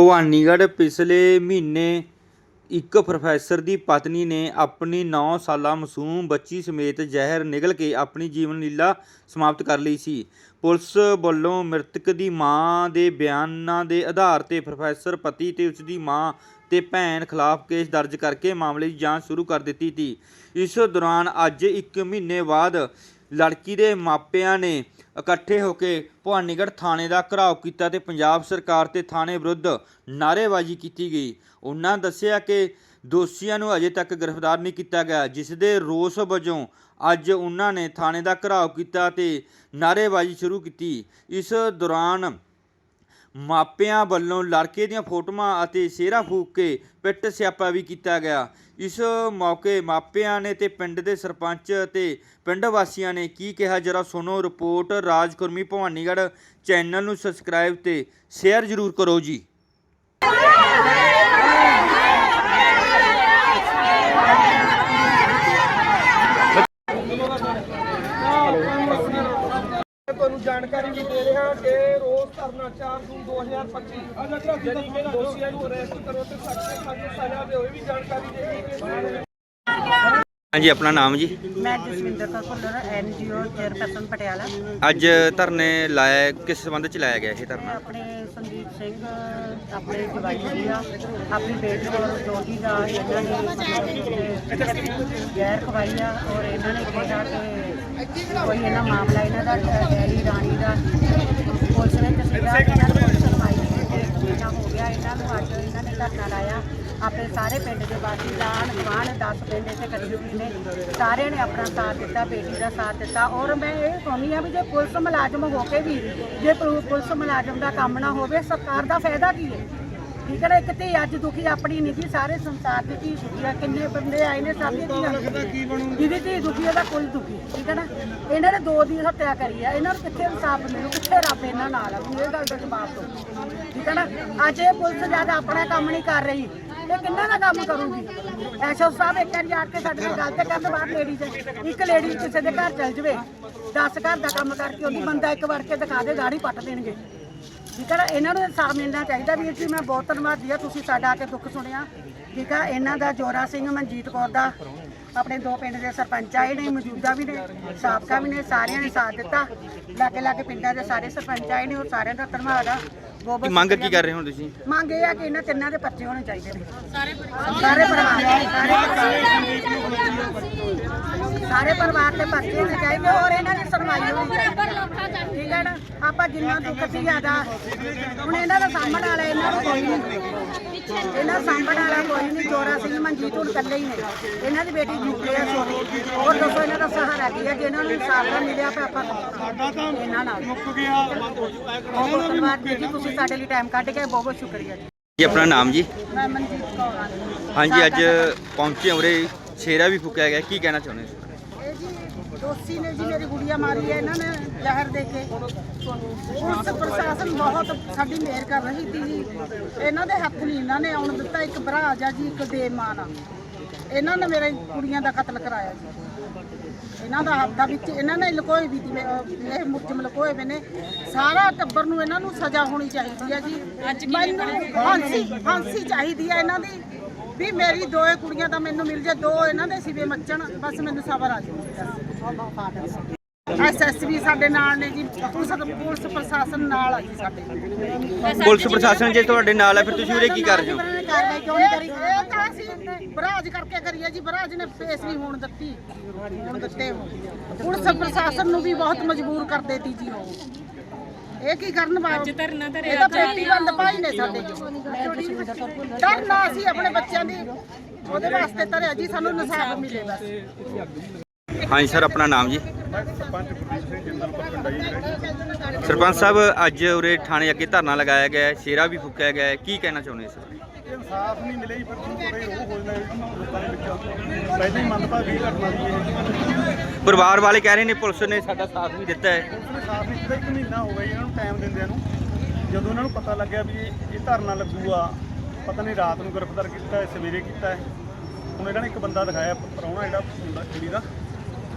ਭਵਾਨੀਗੜ੍ਹ ਪਿਛਲੇ ਮਹੀਨੇ ਇੱਕ ਪ੍ਰੋਫੈਸਰ ਦੀ ਪਤਨੀ ਨੇ ਆਪਣੀ 9 ਸਾਲਾ ਮਾਸੂਮ ਬੱਚੀ ਸਮੇਤ ਜ਼ਹਿਰ ਨਿਗਲ ਕੇ ਆਪਣੀ ਜੀਵਨ ਲੀਲਾ ਸਮਾਪਤ ਕਰ ਲਈ ਸੀ। ਪੁਲਿਸ ਵੱਲੋਂ ਮ੍ਰਿਤਕ ਦੀ ਮਾਂ ਦੇ ਬਿਆਨਾਂ ਦੇ ਆਧਾਰ ਤੇ ਪ੍ਰੋਫੈਸਰ ਪਤੀ ਤੇ ਉਸਦੀ ਮਾਂ ਤੇ ਭੈਣ ਖਿਲਾਫ ਕੇਸ ਦਰਜ ਕਰਕੇ ਮਾਮਲੇ ਦੀ ਜਾਂਚ ਸ਼ੁਰੂ ਕਰ ਦਿੱਤੀ ਸੀ ਇਸ ਦੌਰਾਨ ਅੱਜ ਇੱਕ ਮਹੀਨੇ ਬਾਅਦ ਲੜਕੀ ਦੇ ਮਾਪਿਆਂ ਨੇ ਇਕੱਠੇ ਹੋ ਕੇ ਭਵਾਨੀਗੜ੍ਹ ਥਾਣੇ ਦਾ ਘਰਾਓ ਕੀਤਾ ਤੇ ਪੰਜਾਬ ਸਰਕਾਰ ਤੇ ਥਾਣੇ ਵਿਰੁੱਧ ਨਾਅਰੇਬਾਜ਼ੀ ਕੀਤੀ ਗਈ। ਉਹਨਾਂ ਦੱਸਿਆ ਕਿ ਦੋਸ਼ੀਆਂ ਨੂੰ ਅਜੇ ਤੱਕ ਗ੍ਰਿਫਤਾਰ ਨਹੀਂ ਕੀਤਾ ਗਿਆ, ਜਿਸ ਦੇ ਰੋਸ ਵਜੋਂ ਅੱਜ ਉਹਨਾਂ ਨੇ ਥਾਣੇ ਦਾ ਘਰਾਓ ਕੀਤਾ ਤੇ ਨਾਅਰੇਬਾਜ਼ੀ ਸ਼ੁਰੂ ਕੀਤੀ। ਇਸ ਦੌਰਾਨ ਮਾਪਿਆਂ ਵੱਲੋਂ ਲੜਕੇ ਦੀਆਂ ਫੋਟੋਆਂ ਅਤੇ ਸਿਹਰਾ ਫੂਕ ਕੇ ਪਿੱਟ ਸਿਆਪਾ ਵੀ ਕੀਤਾ ਗਿਆ। ਇਸ ਮੌਕੇ ਮਾਪਿਆਂ ਨੇ ਤੇ ਪਿੰਡ ਦੇ ਸਰਪੰਚ ਅਤੇ ਪਿੰਡ ਵਾਸੀਆਂ ਨੇ ਕੀ ਕਿਹਾ? ਜਰਾ ਸੁਣੋ ਰਿਪੋਰਟ। ਰਾਜਕੁਰਮੀ ਭਵਾਨੀਗੜ੍ਹ ਚੈਨਲ ਨੂੰ ਸਬਸਕ੍ਰਾਈਬ ਤੇ ਸ਼ੇਅਰ ਜ਼ਰੂਰ ਕਰੋ ਜੀ ਤੁਹਾਨੂੰ ਜਾਣਕਾਰੀ ਵੀ ਦੇ ਰਿਹਾ ਕਿ ਰੋਜ਼ ਧਰਨਾ 4 ਜੂਨ 2025 ਜਿਹੜੀ ਕਿ ਦੋਸ਼ੀਆਂ ਨੂੰ ਅਰੈਸਟ ਕਰੋ ਤੇ ਸਖਤ ਤੋਂ ਸਖਤ ਸਜ਼ਾ ਦਿਓ ਇਹ ਵੀ ਜਾਣਕਾਰੀ ਦੇ ਰਹੀ ਹਾਂਜੀ ਆਪਣਾ ਨਾਮ ਜੀ? ਮੈਂ ਜਸਵਿੰਦਰ ਕੌਰ ਭੁੱਲਰ ਐਨਜੀਓ ਚੇਅਰਪਰਸਨ ਪਟਿਆਲਾ। ਅੱਜ ਧਰਨੇ ਲਾਇਆ ਕਿਸ ਸੰਬੰਧ ਚ ਲਾਇਆ ਗਿਆ ਇਹ ਧਰਨਾ? ਆਪਣੇ ਸੰਦੀਪ ਸਿੰਘ ਆਪਣੇ ਜਵਾਈ ਆ ਆਪਣੀ ਬੇਟੀ ਔਰ ਦੋਤੀ ਦਾ ਇਹਨਾਂ ਨੇ ਗੈਰ ਖਵਾਈ ਆ ਔਰ ਇਹਨਾਂ ਨੇ ਕਿਹਾ ਕਿ ਕੋਈ ਇਹਨਾਂ ਮਾਮਲਾ ਇਹਨਾਂ ਦਾ ਰਾਣੀ ਦਾ ਪੁਲਿਸ ਨੇ ਤਸਵੀਰਾਂ ਇਹਨਾਂ ਨੂੰ ਪੁਲਿਸ ਸੁਣਵਾਈ ਨਹੀਂ ਕੀਤੀ ਮਹੀਨਾ ਹੋ ਗਿਆ ਇਹਨਾਂ ਨੂੰ ਅੱਜ ਇਹਨਾਂ ਨੇ ਧਰਨਾ ਲਾਇਆ ਆਪਣੇ ਸਾਰੇ ਪਿੰਡ ਦੇ ਵਾਸੀ ਲਾਣ ਗਵਾਣ 10 ਪਿੰਡ ਇੱਥੇ ਇਕੱਠੇ ਹੋਏ ਨੇ ਸਾਰਿਆਂ ਨੇ ਆਪਣਾ ਸਾਥ ਦਿੱਤਾ ਬੇਟੀ ਦਾ ਸਾਥ ਦਿੱਤਾ ਔਰ ਮੈਂ ਇਹ ਚਾਹੁੰਦੀ ਆ ਵੀ ਜੇ ਪੁਲਿਸ ਮੁਲਾਜ਼ਮ ਹੋ ਕੇ ਵੀ, ਜੇ ਪੁਲਿਸ ਮੁਲਾਜ਼ਮ ਦਾ ਕੰਮ ਨਾ ਹੋਵੇ, ਸਰਕਾਰ ਦਾ ਫਾਇਦਾ ਕੀ ਹੈ? ਠੀਕ ਹੈ ਨਾ ਇੱਕ ਧੀ ਅੱਜ ਦੁਖੀ ਆਪਣੀ ਨਹੀਂ ਸੀ ਸਾਰੇ ਸੰਸਾਰ ਦੀ ਧੀ ਦੁਖੀ ਆ। ਕਿੰਨੇ ਬੰਦੇ ਆਏ ਨੇ ਸਾਡੀ ਧੀਆਂ ਜਿਹਦੀ ਧੀ ਦੁਖੀ ਉਹਦਾ ਕੋਈ ਦੁਖੀ ਠੀਕ ਹੈ ਨਾ? ਇਹਨਾਂ ਨੇ ਦੋ ਦੀ ਹੱਤਿਆ ਕਰੀ ਆ। ਇਹਨਾਂ ਨੂੰ ਕਿੱਥੇ ਇਨਸਾਫ ਮਿਲੂ ਕਿੱਥੇ ਰੱਬ ਇਹਨਾਂ ਨਾਲ ਆ? ਇਹ ਗੱਲ ਦਾ ਜਵਾਬ ਦਿਓ ਠੀਕ ਹੈ ਨਾ? ਅੱਜ ਇਹ ਪੁਲਿਸ ਜ਼ਿਆਦਾ ਆਪਣਾ ਕੰਮ ਨਹੀਂ ਕਰ ਰਹੀ ਇਹ ਕਿੰਨਾ ਦਾ ਕੰਮ ਕਰੂਗੀ? ਐਸਓ ਸਾਹਿਬ ਇੱਕ ਵਾਰੀ ਆ ਕੇ ਸਾਡੇ ਨਾਲ ਗੱਲ ਤੇ ਕਰਨ ਬਾਹਰ ਲੇਡੀਜ਼ ਇੱਕ ਲੇਡੀ ਕਿਸੇ ਦੇ ਘਰ ਚਲ ਜਵੇ 10 ਘਰ ਦਾ ਕੰਮ ਕਰਕੇ ਉਹਦੀ ਬੰਦਾ ਇੱਕ ਵੜ ਕੇ ਦਿਖਾ ਦੇ ਗਾੜੀ ਪੱਟ ਦੇਣਗੇ। ਠੀਕ ਹੈ ਇਹਨਾਂ ਨੂੰ ਇਨਸਾਫ ਮਿਲਣਾ ਚਾਹੀਦਾ ਵੀਰ ਜੀ ਮੈਂ ਬਹੁਤ ਧੰਨਵਾਦੀ ਆ ਤੁਸੀਂ ਸਾਡਾ ਆ ਕੇ ਦੁੱਖ ਸੁਣਿਆ। ਠੀਕ ਆ ਇਹਨਾਂ ਦਾ ਜੋਰਾ ਸਿੰਘ ਮਨਜੀਤ ਕੌਰ ਦਾ ਆਪਣੇ ਦੋ ਪਿੰਡ ਦੇ ਸਰਪੰਚ ਆਏ ਨੇ ਮੌਜੂਦਾ ਵੀ ਨੇ ਸਾਬਕਾ ਵੀ ਨੇ ਸਾਰਿਆਂ ਨੇ ਸਾਥ ਦਿੱਤਾ। ਲਾਗੇ ਲਾਗੇ ਪਿੰਡਾਂ ਦੇ ਸਾਰੇ ਸਰਪੰਚ ਆਏ ਨੇ ਉਹ ਸਾਰਿਆਂ ਦਾ ਧੰਨਵਾਦ ਆ। ਬਹੁਤ ਬਹੁਤ ਮੰਗ ਕੀ ਕਰ ਰਹੇ ਹੋ ਤੁਸੀਂ? ਮੰਗ ਇਹ ਆ ਕਿ ਇਹਨਾਂ ਤਿੰਨਾਂ ਦੇ ਪਰਚੇ ਹੋਣੇ ਚਾਹੀਦੇ ਨੇ। ਸਾਰੇ ਸਾਰੇ ਪਰਿਵਾਰ ਦੇ ਸਾਰੇ ਪਰਿਵਾਰ ਦੇ ਪਰਚੇ ਹੋਣੇ ਚਾਹੀਦੇ ਔਰ ਇਹਨਾਂ ਦੀ ਸੁਣਵਾਈ ਹੋਣੀ ਚਾਹੀਦੀ ਠੀਕ ਹੈ ਨਾ? ਆਪਾਂ ਜਿੰਨਾ ਦੁੱਖ ਸੀ ਜ਼ਿਆਦਾ। ਹੁਣ ਇਹਨਾਂ ਦਾ ਸਾਂਭਣ ਵਾਲਾ ਇਹਨਾਂ ਨੂੰ ਕੋਈ ਨਹੀਂ। ਇਹਨਾਂ ਦਾ ਸਾਂਭਣ ਵਾਲਾ ਕੋਈ ਨਹੀਂ। ਜੋਰਾ ਸਿੰਘ ਮਨਜੀਤ ਹੁਣ ਇਕੱਲੇ ਹੀ ਨੇ। ਇਹਨਾਂ ਦੀ ਬੇਟੀ ਜੁਕੇ ਆ ਛੋਟੀ ਹੋਰ ਦੱਸੋ ਇਹਨਾਂ ਦਾ ਸਹਾਰਾ ਕੀ ਹੈ? ਜੇ ਇਹਨਾਂ ਨੂੰ ਇਨਸਾਫ ਨਾ ਮਿਲਿਆ ਤਾਂ ਆਪਾਂ ਸਾਡਾ ਤਾਂ ਇਹਨਾਂ ਨਾਲ। ਮੁੱਕ ਗਿਆ। ਬਹੁਤ ਬਹੁਤ ਧੰਨਵਾਦ ਜੀ। ਤੁਸੀਂ ਸਾਡੇ ਲਈ ਟਾਈਮ ਕੱਢ ਕੇ ਬਹੁਤ ਬਹੁਤ ਸ਼ੁਕਰੀਆ ਜੀ। ਜੀ ਆਪਣਾ ਨਾਮ ਜੀ? ਮੈਂ ਮਨਜੀਤ ਕੌਰ ਹਾਂ। ਹਾਂਜੀ ਅੱਜ ਪਹੁੰਚੇ ਉਰੇ। ਸ਼ੇਰਾ ਵੀ ਫੂਕਿਆ ਗਿਆ। ਕੀ ਕਹਿਣਾ ਚਾਹੁੰਦੇ ਹੋ? ਦੋਸ਼ੀ ਨੇ ਜੀ ਮੇਰੀ ਗੁੜੀਆ ਮਾਰੀ ਹੈ ਇਹਨਾਂ ਨੇ ਜ਼ਹਿਰ ਦੇ ਕੇ। ਪੁਲਿਸ ਪ੍ਰਸ਼ਾਸਨ ਬਹੁਤ ਸਾਡੀ ਮਿਹਰ ਕਰ ਰਹੀ ਸੀ ਜੀ। ਇਹਨਾਂ ਦੇ ਹੱਥ ਨਹੀਂ ਇਹਨਾਂ ਨੇ ਆਉਣ ਦਿੱਤਾ ਇੱਕ ਭਰਾਜ ਆ ਜੀ ਇੱਕ ਦੇਮਾਨ ਆ। ਇਹਨਾਂ ਨੇ ਮੇਰੇ ਕੁੜੀਆਂ ਦਾ ਕਤਲ ਕਰਾਇਆ ਜੀ। ਇਹਨਾਂ ਦਾ ਹੱਥ ਦਾ ਵਿੱਚ ਇਹਨਾਂ ਨੇ ਲੁਕੋਏ ਵੀ ਅਹ ਇਹ ਮੁੱਜਮ ਲੁਕੋਏ ਵੇ ਨੇ। ਸਾਰਾ ਟੱਬਰ ਨੂੰ ਇਹਨਾਂ ਨੂੰ ਸਜ਼ਾ ਹੋਣੀ ਚਾਹੀਦੀ ਹੈ ਜੀ। ਮੈਨੂੰ ਫਾਂਸੀ ਫਾਂਸੀ ਚਾਹੀਦੀ ਹੈ ਇਹਨਾਂ ਦੀ। ਵੀ ਮੇਰੀ ਦੋਏ ਕੁੜੀਆਂ ਤਾਂ ਮੈਨੂੰ ਮਿਲ ਜੇ ਦੋ ਇਹਨਾਂ ਦੇ ਸਿਵੇ ਮੱਚਣ ਬਸ ਮੈਨੂੰ ਸਬਰ ਆ ਜਾਊ ਐਸਐਸਬੀ ਸਾਡੇ ਨਾਲ ਨੇ ਜੀ ਪੁਲਿਸ ਪੁਲਿਸ ਪ੍ਰਸ਼ਾਸਨ ਨਾਲ ਆ ਜੀ ਸਾਡੇ। ਪੁਲਿਸ ਪ੍ਰਸ਼ਾਸਨ ਜੇ ਤੁਹਾਡੇ ਨਾਲ ਹੈ ਫਿਰ ਤੁਸੀਂ ਉਰੇ ਕੀ ਕਰ ਰਹੇ ਹੋ? ਕਾਰਵਾਈ ਕਿਉਂ ਨਹੀਂ ਕਰੀ? ਇਹ ਤਾਂ ਅਸੀਂ ਬਰਾਜ ਕਰਕੇ ਕਰੀਏ ਜੀ ਬਰਾਜ ਨੇ ਪੇਸ਼ ਨਹੀਂ ਹੋਣ ਦਿੱਤੀ। ਹੋਣ ਦਿੱਤੇ। ਉਹ। ਪੁਲਿਸ ਪ੍ਰਸ਼ਾਸਨ ਨੂੰ ਵੀ ਬਹੁਤ ਮਜਬੂਰ ਕਰ ਦੇਤੀ ਜੀ ਉਹ। ਇਹ ਕੀ ਕਰਨ ਬਾਅਦ ਅੱਜ ਧਰਨਾ ਧਰਿਆ ਇਹ ਤਾਂ ਪੇਟੀ ਬੰਦ ਪਾਈ ਨੇ ਸਾਡੇ ਧਰਨਾ ਅਸੀਂ ਆਪਣੇ ਬੱਚਿਆਂ ਦੀ ਉਹਦੇ ਵਾਸਤੇ ਧਰਿਆ ਜੀ ਸਾਨੂੰ ਇਨਸਾਫ ਮਿਲੇ ਬਸ। ਹਾਂਜੀ ਸਰ ਆਪਣਾ ਨਾਮ ਜੀ। ਸਰਪੰਚ ਸਾਹਿਬ ਅੱਜ ਉਰੇ ਥਾਣੇ ਅੱਗੇ ਧਰਨਾ ਲਗਾਇਆ ਗਿਆ ਹੈ ਸ਼ੇਰਾ ਵੀ ਫੂਕਿਆ ਗਿਆ ਹੈ। ਕੀ ਕਹਿਣਾ ਚਾਹੁੰਦੇ ਹੋ ਸਰ? ਇਨਸਾਫ ਨਹੀਂ ਮਿਲੇ ਪਰ ਰੋਹ ਹੋ ਵਿੱਚ ਪਹਿਲਾਂ ਮੰਨਤਾ ਵੀ ਘਟਨਾ ਦੀ ਪਰਿਵਾਰ ਵਾਲੇ ਕਹਿ ਰਹੇ ਨੇ ਪੁਲਿਸ ਨੇ ਸਾਡਾ ਸਾਥ ਵੀ ਦਿੱਤਾ ਹੈ। ਉਸਨੇ ਸਾਫ਼ ਨਹੀਂ ਕੀਤਾ ਇੱਕ ਮਹੀਨਾ ਹੋ ਗਿਆ ਜੀ ਇਹਨਾਂ ਨੂੰ ਟਾਈਮ ਦਿੰਦਿਆਂ ਨੂੰ। ਜਦੋਂ ਇਹਨਾਂ ਨੂੰ ਪਤਾ ਲੱਗਿਆ ਵੀ ਇਹ ਧਰਨਾ ਲੱਗੂਗਾ ਪਤਾ ਨਹੀਂ ਰਾਤ ਨੂੰ ਗ੍ਰਿਫਤਾਰ ਕੀਤਾ ਹੈ, ਸਵੇਰੇ ਕੀਤਾ ਹੁਣ ਇਹਨਾਂ ਨੇ ਇੱਕ ਬੰਦਾ ਦਿਖਾਇਆ ਪ੍ਰਾਹੁਣਾ ਜਿਹੜਾ ਹੁੰਦਾ ਕੁੜੀ ਦਾ,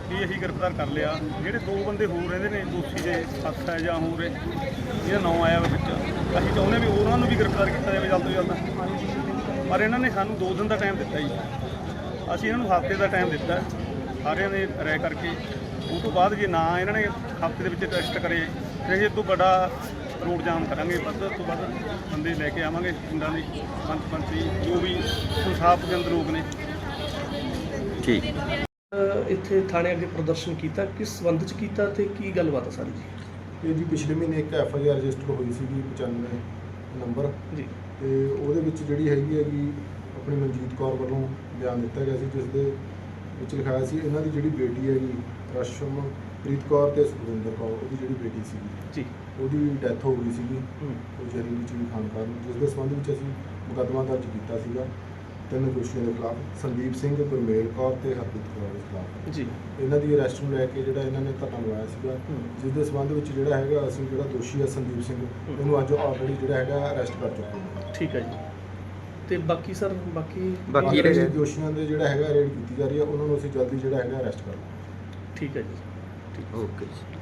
ਵੀ ਅਸੀਂ ਗ੍ਰਿਫਤਾਰ ਕਰ ਲਿਆ। ਜਿਹੜੇ ਦੋ ਬੰਦੇ ਹੋਰ ਰਹਿੰਦੇ ਨੇ, ਦੋਸ਼ੀ ਦੇ ਹੱਥ ਹੈ ਜਾਂ ਹੋਰ ਹੈ ਇਹਦਾ ਨਾਂ ਆਇਆ ਵਾ ਵਿੱਚ। ਅਸੀਂ ਚਾਹੁੰਦੇ ਵੀ ਉਹਨਾਂ ਨੂੰ ਵੀ ਗ੍ਰਿਫਤਾਰ ਕੀਤਾ ਜਾਵੇ ਜਲਦ ਤੋਂ ਜਲਦ। ਪਰ ਇਹਨਾਂ ਨੇ ਸਾਨੂੰ 2 ਦਿਨ ਦਾ ਟਾਈਮ ਦਿੱਤਾ ਜੀ। ਅਸੀਂ ਇਹਨਾਂ ਨੂੰ ਹਫ਼ਤੇ ਦਾ ਟਾਈਮ ਦਿੱਤਾ। ਸਾਰਿਆਂ ਨੇ ਰਾਏ ਕਰਕੇ ਉਹ ਤੋਂ ਬਾਅਦ ਜੇ ਨਾ ਇਹਨਾਂ ਨੇ ਹਫ਼ਤੇ ਦੇ ਵਿੱਚ ਟੈਸਟ ਕਰੇ ਫਿਰ ਇਹ ਤੋਂ ਵੱਡਾ ਰੋਡ ਜਾਮ ਕਰਾਂਗੇ ਵੱਧ ਤੋਂ ਵੱਧ ਬੰਦੇ ਲੈ ਕੇ ਆਵਾਂਗੇ ਪਿੰਡਾਂ ਦੇ ਪੰਚ ਪੰਚੀ ਜੋ ਵੀ ਇਨਸਾਫ ਪਸੰਦ ਲੋਕ ਨੇ। ਠੀਕ। ਇੱਥੇ ਥਾਣੇ ਅੱਗੇ ਪ੍ਰਦਰਸ਼ਨ ਕੀਤਾ ਕਿਸ ਸੰਬੰਧ ਚ ਕੀਤਾ ਤੇ ਕੀ ਗੱਲਬਾਤ ਹੈ ਸਾਰੀ ਜੀ? ਇਹ ਜੀ ਪਿਛਲੇ ਮਹੀਨੇ ਇੱਕ ਐਫ ਆਈ ਆਰ ਰਜਿਸਟਰ ਹੋਈ ਸੀਗੀ 95 ਨੰਬਰ। ਜੀ। ਤੇ ਉਹਦੇ ਵਿੱਚ ਜਿਹੜੀ ਹੈਗੀ ਹੈਗੀ ਆਪਣੀ ਮਨਜੀਤ ਕੌਰ ਵੱਲੋਂ ਬਿਆਨ ਦਿੱਤਾ ਗਿਆ ਸੀ ਜਿਸ ਦੇ ਵਿੱਚ ਲਿਖਾਇਆ ਸੀ ਇਹਨਾਂ ਦੀ ਜਿਹੜੀ ਬੇਟੀ ਹੈਗੀ ਰਸ਼ਮ ਪ੍ਰੀਤ ਕੌਰ ਤੇ ਸੁਖਵਿੰਦਰ ਕੌਰ ਉਹਦੀ ਜਿਹੜੀ ਬੇਟੀ ਸੀਗੀ ਜੀ। ਉਹਦੀ ਡੈਥ ਹੋ ਗਈ ਸੀਗੀ। ਉਹ ਜ਼ਹਿਰੀਲੀ ਵਿੱਚ ਵੀ ਖਾਣ ਕਾਰਨ ਜਿਸ ਦੇ ਸੰਬੰਧ ਵਿੱਚ ਅਸੀਂ ਮੁਕੱਦਮਾ ਦਰਜ ਕੀਤਾ ਸੀਗਾ। ਤਿੰਨ ਦੋਸ਼ੀਆਂ ਦੇ ਖਿਲਾਫ ਸੰਦੀਪ ਸਿੰਘ ਗੁਰਮੇਲ ਕੌਰ ਤੇ ਹਰਪ੍ਰੀਤ ਕੌਰ ਦੇ ਖਿਲਾਫ। ਜੀ। ਇਹਨਾਂ ਦੀ ਅਰੈਸਟ ਨੂੰ ਲੈ ਕੇ ਜਿਹੜਾ ਇਹਨਾਂ ਨੇ ਧਰਨਾ ਲਗਾਇਆ ਸੀਗਾ। ਜਿਸ ਦੇ ਸੰਬੰਧ ਵਿੱਚ ਜਿਹੜਾ ਹੈਗਾ ਅਸੀਂ ਜਿਹੜਾ ਦੋਸ਼ੀ ਹੈ ਸੰਦੀਪ ਸਿੰਘ ਇਹਨੂੰ ਅੱਜ ਆਲਰੇਡੀ ਜਿਹੜਾ ਹੈਗਾ ਅਰੈਸਟ ਕਰ ਚੁੱਕੇ ਹਾਂ। ਠੀਕ ਹੈ ਜੀ। ਤੇ ਬਾਕੀ ਸਰ ਬਾਕੀ ਬਾਕੀ ਜਿਹੜੇ- ਦੋਸ਼ੀਆਂ ਦੇ ਜਿਹੜਾ ਹੈਗਾ ਰੇਡ ਕੀਤੀ ਜਾ ਰਹੀ ਹੈ ਉਹਨਾਂ ਨੂੰ ਅਸੀਂ ਜਲਦੀ ਜਿਹੜਾ ਹੈਗਾ ਅਰੈਸਟ ਕਰ। ਲਵਾਂਗੇ ਠੀਕ ਹੈ ਜੀ। ਓਕੇ ਜੀ।